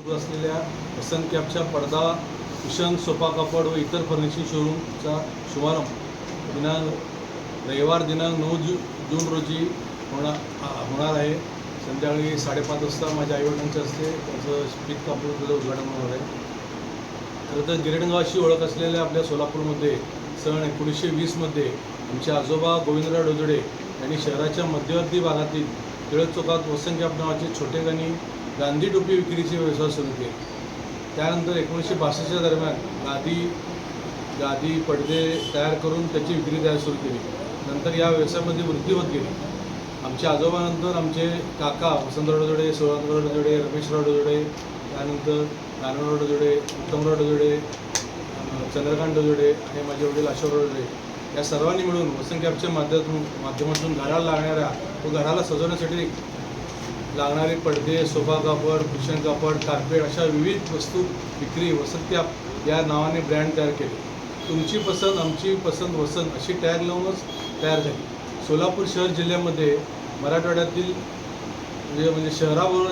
सुरू असलेल्या वसंत कॅबच्या पडदा कुशन सोफा कापड व इतर फर्निशिंग शोरूमचा शुभारंभ. दिनांक रविवार दिनांक नऊ जू जून रोजी होणार होणार आहे. संध्याकाळी साडेपाच वाजता माझ्या आईवडिलांच्या हस्ते त्याचं स्पीक कापड त्याचं उद्घाटन होणार आहे. खरं तर गिरणगावाशी ओळख असलेल्या आपल्या सोलापूरमध्ये सन एकोणीसशे वीसमध्ये आमचे आजोबा गोविंदराव डोजडे यांनी शहराच्या मध्यवर्ती भागातील टिळक चौकात वसंत कॅप नावाचे छोटे गाणी गांधी टोपी विक्रीचे व्यवसाय सुरू केले. त्यानंतर एकोणीसशे बासष्टच्या दरम्यान गादी गादी पडदे तयार करून त्याची विक्री तयार सुरू केली. नंतर या व्यवसायामध्ये वृद्धी होत गेली. आमच्या आजोबानंतर आमचे काका वसंतराव जोडे सोळाराव जोडे रमेशराव जोडे त्यानंतर नारायणराव जोडे उत्तमराव जोडे चंद्रकांत जोडे आणि माझे वडील अशोकराव जोडे या सर्वांनी मिळून वसंत कॅबच्या माध्यमातून माध्यमातून घराला लागणाऱ्या तो घराला सजवण्यासाठी लागणारे पडदे सोफा कापड कुशन कापड कार्पेट अशा विविध वस्तू विक्री वसंत्या या नावाने ब्रँड तयार केले. तुमची पसंत आमची पसंत वसंत अशी टॅग लावूनच तयार झाली. सोलापूर शहर जिल्ह्यामध्ये मराठवाड्यातील म्हणजे म्हणजे शहराबरोबर